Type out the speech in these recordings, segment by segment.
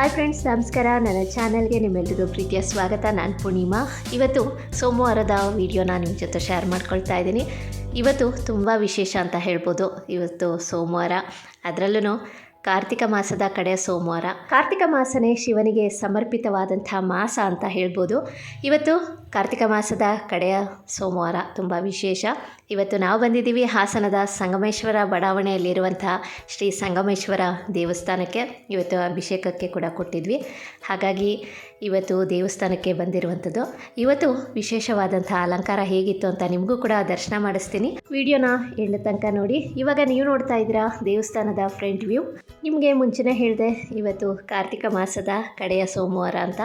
Hi friends ನಮಸ್ಕಾರ. ನನ್ನ ಚಾನಲ್ಗೆ ನಿಮ್ಮೆಲ್ಲರಿಗೂ ಪ್ರೀತಿಯ ಸ್ವಾಗತ. ನಾನು ಪೂರ್ಣಿಮಾ. ಇವತ್ತು ಸೋಮವಾರದ ವಿಡಿಯೋನ ನಿಮ್ಮ ಜೊತೆ ಶೇರ್ ಮಾಡ್ಕೊಳ್ತಾ ಇದ್ದೀನಿ. ಇವತ್ತು ತುಂಬ ವಿಶೇಷ ಅಂತ ಹೇಳ್ಬೋದು. ಇವತ್ತು ಸೋಮವಾರ. ಅದರಲ್ಲೂ ಕಾರ್ತಿಕ ಮಾಸದ ಕಡೆ ಸೋಮವಾರ. ಕಾರ್ತಿಕ ಮಾಸನೇ ಶಿವನಿಗೆ ಸಮರ್ಪಿತವಾದಂಥ ಮಾಸ ಅಂತ ಹೇಳ್ಬೋದು. ಇವತ್ತು ಕಾರ್ತಿಕ ಮಾಸದ ಕಡೆಯ ಸೋಮವಾರ ತುಂಬ ವಿಶೇಷ. ಇವತ್ತು ನಾವು ಬಂದಿದ್ದೀವಿ ಹಾಸನದ ಸಂಗಮೇಶ್ವರ ಬಡಾವಣೆಯಲ್ಲಿರುವಂತಹ ಶ್ರೀ ಸಂಗಮೇಶ್ವರ ದೇವಸ್ಥಾನಕ್ಕೆ. ಇವತ್ತು ಅಭಿಷೇಕಕ್ಕೆ ಕೂಡ ಕೊಟ್ಟಿದ್ವಿ. ಹಾಗಾಗಿ ಇವತ್ತು ದೇವಸ್ಥಾನಕ್ಕೆ ಬಂದಿರುವಂಥದ್ದು. ಇವತ್ತು ವಿಶೇಷವಾದಂಥ ಅಲಂಕಾರ ಹೇಗಿತ್ತು ಅಂತ ನಿಮಗೂ ಕೂಡ ದರ್ಶನ ಮಾಡಿಸ್ತೀನಿ. ವಿಡಿಯೋನ ಎಂಡ್ ತನಕ ನೋಡಿ. ಇವಾಗ ನೀವು ನೋಡ್ತಾ ಇದ್ದೀರಾ ದೇವಸ್ಥಾನದ ಫ್ರಂಟ್ ವ್ಯೂ. ನಿಮಗೆ ಮುಂಚೆನೇ ಹೇಳಿದೆ ಇವತ್ತು ಕಾರ್ತಿಕ ಮಾಸದ ಕಡೆಯ ಸೋಮವಾರ ಅಂತ.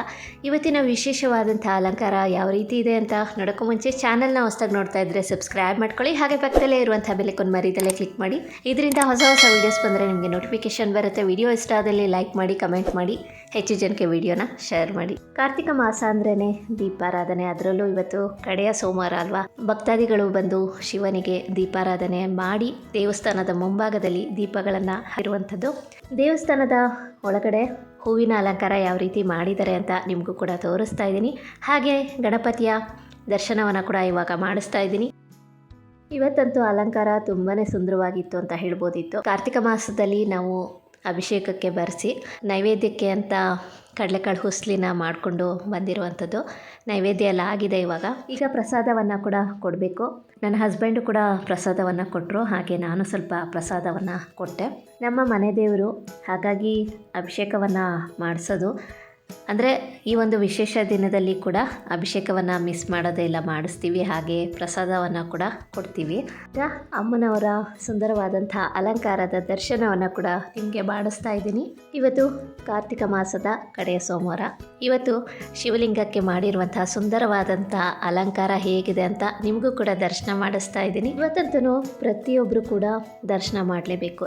ಇವತ್ತಿನ ವಿಶೇಷವಾದಂಥ ಅಲಂಕಾರ ಯಾವ ರೀತಿ ಇದೆ ಅಂತ ನೋಡೋಕ್ಕೂ ಮುಂಚೆ ಚಾನಲ್ನ ಹೊಸದಾಗಿ ನೋಡ್ತಾ ಇದ್ದರೆ ಸಬ್ಸ್ಕ್ರೈಬ್ ಮಾಡ್ಕೊಳ್ಳಿ. ಹಾಗೆ ಪಕ್ಕದಲ್ಲೇ ಇರುವಂಥ ಬೆಲೆಕೊಂಡು ಮರಿದಲ್ಲೇ ಕ್ಲಿಕ್ ಮಾಡಿ. ಇದರಿಂದ ಹೊಸ ಹೊಸ ವೀಡಿಯೋಸ್ ಬಂದರೆ ನಿಮಗೆ ನೋಟಿಫಿಕೇಶನ್ ಬರುತ್ತೆ. ವಿಡಿಯೋ ಇಷ್ಟ ಆದಲ್ಲಿ ಲೈಕ್ ಮಾಡಿ ಕಮೆಂಟ್ ಮಾಡಿ, ಹೆಚ್ಚು ಜನಕ್ಕೆ ವಿಡಿಯೋನ ಶೇರ್ ಮಾಡಿ. ಕಾರ್ತಿಕ ಮಾಸ ಅಂದ್ರೇ ದೀಪಾರಾಧನೆ. ಅದರಲ್ಲೂ ಇವತ್ತು ಕಡೆಯ ಸೋಮವಾರ ಅಲ್ವಾ? ಭಕ್ತಾದಿಗಳು ಬಂದು ಶಿವನಿಗೆ ದೀಪಾರಾಧನೆ ಮಾಡಿ ದೇವಸ್ಥಾನದ ಮುಂಭಾಗದಲ್ಲಿ ದೀಪಗಳನ್ನು ಇರುವಂಥದ್ದು ದೇವಸ್ಥಾನದ ಒಳಗಡೆ ಹೂವಿನ ಅಲಂಕಾರ ಯಾವ ರೀತಿ ಮಾಡಿದ್ದಾರೆ ಅಂತ ನಿಮಗೂ ಕೂಡ ತೋರಿಸ್ತಾ ಇದ್ದೀನಿ. ಹಾಗೆ ಗಣಪತಿಯ ದರ್ಶನವನ್ನು ಕೂಡ ಇವಾಗ ಮಾಡಿಸ್ತಾ ಇದ್ದೀನಿ. ಇವತ್ತಂತೂ ಅಲಂಕಾರ ತುಂಬಾ ಸುಂದರವಾಗಿತ್ತು ಅಂತ ಹೇಳ್ಬೋದಿತ್ತು. ಕಾರ್ತಿಕ ಮಾಸದಲ್ಲಿ ನಾವು ಅಭಿಷೇಕಕ್ಕೆ ಬರೆಸಿ ನೈವೇದ್ಯಕ್ಕೆ ಅಂತ ಕಡಲೆಕಾಳು ಹುಸ್ಲಿನ ಮಾಡಿಕೊಂಡು ಬಂದಿರುವಂಥದ್ದು. ನೈವೇದ್ಯ ಎಲ್ಲ ಆಗಿದೆ ಇವಾಗ. ಈಗ ಪ್ರಸಾದವನ್ನು ಕೂಡ ಕೊಡಬೇಕು. ನನ್ನ ಹಸ್ಬೆಂಡು ಕೂಡ ಪ್ರಸಾದವನ್ನು ಕೊಟ್ಟರು ಹಾಗೆ ನಾನು ಸ್ವಲ್ಪ ಪ್ರಸಾದವನ್ನು ಕೊಟ್ಟೆ. ನಮ್ಮ ಮನೆ ದೇವರು ಹಾಗಾಗಿ ಅಭಿಷೇಕವನ್ನು ಮಾಡಿಸೋದು ಅಂದರೆ ಈ ಒಂದು ವಿಶೇಷ ದಿನದಲ್ಲಿ ಕೂಡ ಅಭಿಷೇಕವನ್ನು ಮಿಸ್ ಮಾಡೋದೇ ಇಲ್ಲ, ಮಾಡಿಸ್ತೀವಿ. ಹಾಗೆ ಪ್ರಸಾದವನ್ನು ಕೂಡ ಕೊಡ್ತೀವಿ. ಅಮ್ಮನವರ ಸುಂದರವಾದಂಥ ಅಲಂಕಾರದ ದರ್ಶನವನ್ನು ಕೂಡ ನಿಮಗೆ ಮಾಡಿಸ್ತಾ ಇದ್ದೀನಿ. ಇವತ್ತು ಕಾರ್ತಿಕ ಮಾಸದ ಕಡೆಯ ಸೋಮವಾರ. ಇವತ್ತು ಶಿವಲಿಂಗಕ್ಕೆ ಮಾಡಿರುವಂತಹ ಸುಂದರವಾದಂಥ ಅಲಂಕಾರ ಹೇಗಿದೆ ಅಂತ ನಿಮಗೂ ಕೂಡ ದರ್ಶನ ಮಾಡಿಸ್ತಾ ಇದ್ದೀನಿ. ಇವತ್ತಂತೂ ಪ್ರತಿಯೊಬ್ಬರು ಕೂಡ ದರ್ಶನ ಮಾಡಲೇಬೇಕು.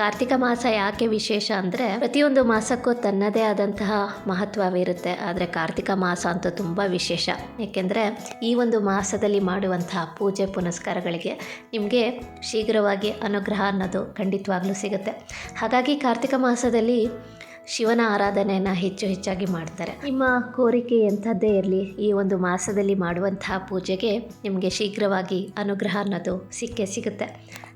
ಕಾರ್ತಿಕ ಮಾಸ ಯಾಕೆ ವಿಶೇಷ ಅಂದರೆ ಪ್ರತಿಯೊಂದು ಮಾಸಕ್ಕೂ ತನ್ನದೇ ಆದಂತಹ ಮಹತ್ವವಿರುತ್ತೆ. ಆದರೆ ಕಾರ್ತಿಕ ಮಾಸ ಅಂತೂ ತುಂಬ ವಿಶೇಷ. ಏಕೆಂದರೆ ಈ ಒಂದು ಮಾಸದಲ್ಲಿ ಮಾಡುವಂತಹ ಪೂಜೆ ಪುನಸ್ಕಾರಗಳಿಗೆ ನಿಮಗೆ ಶೀಘ್ರವಾಗಿ ಅನುಗ್ರಹ ಅನ್ನೋದು ಖಂಡಿತವಾಗ್ಲೂ ಸಿಗುತ್ತೆ. ಹಾಗಾಗಿ ಕಾರ್ತಿಕ ಮಾಸದಲ್ಲಿ ಶಿವನ ಆರಾಧನೆಯನ್ನು ಹೆಚ್ಚು ಹೆಚ್ಚಾಗಿ ಮಾಡ್ತಾರೆ. ನಿಮ್ಮ ಕೋರಿಕೆ ಎಂಥದ್ದೇ ಇರಲಿ, ಈ ಒಂದು ಮಾಸದಲ್ಲಿ ಮಾಡುವಂತಹ ಪೂಜೆಗೆ ನಿಮಗೆ ಶೀಘ್ರವಾಗಿ ಅನುಗ್ರಹ ಅನ್ನೋದು ಸಿಕ್ಕೇ ಸಿಗುತ್ತೆ.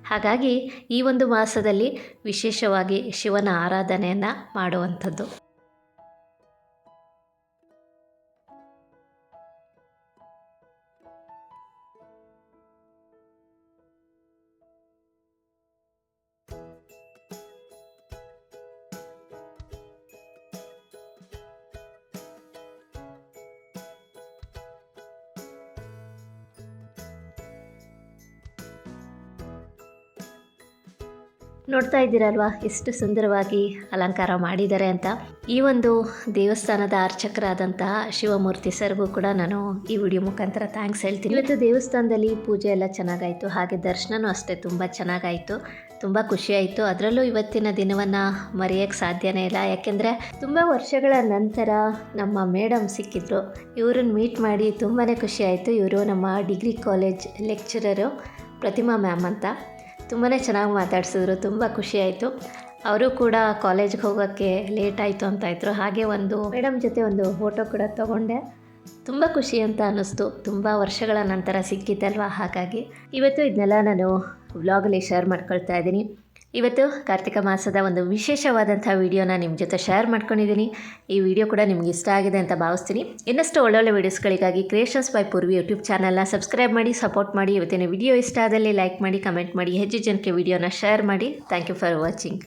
ಹಾಗಾಗಿ ಈ ಒಂದು ಮಾಸದಲ್ಲಿ ವಿಶೇಷವಾಗಿ ಶಿವನ ಆರಾಧನೆಯನ್ನು ಮಾಡುವಂಥದ್ದು. ನೋಡ್ತಾ ಇದ್ದೀರಲ್ವಾ? ಎಷ್ಟು ಸುಂದರವಾಗಿ ಅಲಂಕಾರ ಮಾಡಿದ್ದಾರೆ ಅಂತ. ಈ ಒಂದು ದೇವಸ್ಥಾನದ ಅರ್ಚಕರಾದಂತಹ ಶಿವಮೂರ್ತಿ ಸರ್ಗೂ ಕೂಡ ನಾನು ಈ ವಿಡಿಯೋ ಮುಖಾಂತರ ಥ್ಯಾಂಕ್ಸ್ ಹೇಳ್ತೀನಿ. ಇವತ್ತು ದೇವಸ್ಥಾನದಲ್ಲಿ ಪೂಜೆ ಎಲ್ಲ ಚೆನ್ನಾಗಾಯಿತು. ಹಾಗೆ ದರ್ಶನವೂ ಅಷ್ಟೇ ತುಂಬ ಚೆನ್ನಾಗಾಯಿತು. ತುಂಬ ಖುಷಿಯಾಯಿತು ಅದರಲ್ಲೂ ಇವತ್ತಿನ ದಿನವನ್ನು ಮರೆಯೋಕ್ಕೆ ಸಾಧ್ಯನೇ ಇಲ್ಲ. ಯಾಕೆಂದರೆ ತುಂಬ ವರ್ಷಗಳ ನಂತರ ನಮ್ಮ ಮೇಡಮ್ ಸಿಕ್ಕಿದ್ರು. ಇವ್ರನ್ನ ಮೀಟ್ ಮಾಡಿ ತುಂಬಾ ಖುಷಿಯಾಯಿತು ಇವರು ನಮ್ಮ ಡಿಗ್ರಿ ಕಾಲೇಜ್ ಲೆಕ್ಚರರು ಪ್ರತಿಮಾ ಮ್ಯಾಮ್ ಅಂತ. ತುಂಬಾ ಚೆನ್ನಾಗಿ ಮಾತಾಡಿಸಿದ್ರು, ತುಂಬ ಖುಷಿಯಾಯಿತು ಅವರು ಕೂಡ ಕಾಲೇಜ್ಗೆ ಹೋಗೋಕ್ಕೆ ಲೇಟ್ ಆಯಿತು ಅಂತ ಇದ್ರು. ಹಾಗೆ ಒಂದು ಮೇಡಮ್ ಜೊತೆ ಒಂದು ಫೋಟೋ ಕೂಡ ತೊಗೊಂಡೆ. ತುಂಬ ಖುಷಿ ಅಂತ ಅನ್ನಿಸ್ತು. ತುಂಬ ವರ್ಷಗಳ ನಂತರ ಸಿಕ್ಕಿತ್ತಲ್ವ ಹಾಗಾಗಿ ಇವತ್ತು ಇದನ್ನೆಲ್ಲ ನಾನು ವ್ಲಾಗಲ್ಲಿ ಶೇರ್ ಮಾಡ್ಕೊಳ್ತಾ ಇದ್ದೀನಿ. ಇವತ್ತು ಕಾರ್ತಿಕ ಮಾಸದ ಒಂದು ವಿಶೇಷವಾದಂಥ ವಿಡಿಯೋನ ನಿಮ್ಮ ಜೊತೆ ಶೇರ್ ಮಾಡ್ಕೊಂಡಿದ್ದೀನಿ. ಈ ವಿಡಿಯೋ ಕೂಡ ನಿಮ್ಗೆ ಇಷ್ಟ ಆಗಿದೆ ಅಂತ ಭಾವಿಸ್ತೀನಿ. ಇನ್ನಷ್ಟು ಒಳ್ಳೊಳ್ಳೆ ವೀಡಿಯೋಸ್ಗಳಿಗಾಗಿ ಕ್ರಿಯೇಷನ್ಸ್ ಬೈ ಪೂರ್ವಿ ಯೂಟ್ಯೂಬ್ ಚಾನಲ್ನ ಸಬ್ಸ್ಕ್ರೈಬ್ ಮಾಡಿ ಸಪೋರ್ಟ್ ಮಾಡಿ. ಇವತ್ತಿನ ವಿಡಿಯೋ ಇಷ್ಟ ಆದಲ್ಲಿ ಲೈಕ್ ಮಾಡಿ ಕಮೆಂಟ್ ಮಾಡಿ. ಹೆಚ್ಚು ಜನಕ್ಕೆ ವಿಡಿಯೋನ ಶೇರ್ ಮಾಡಿ. Thank you for watching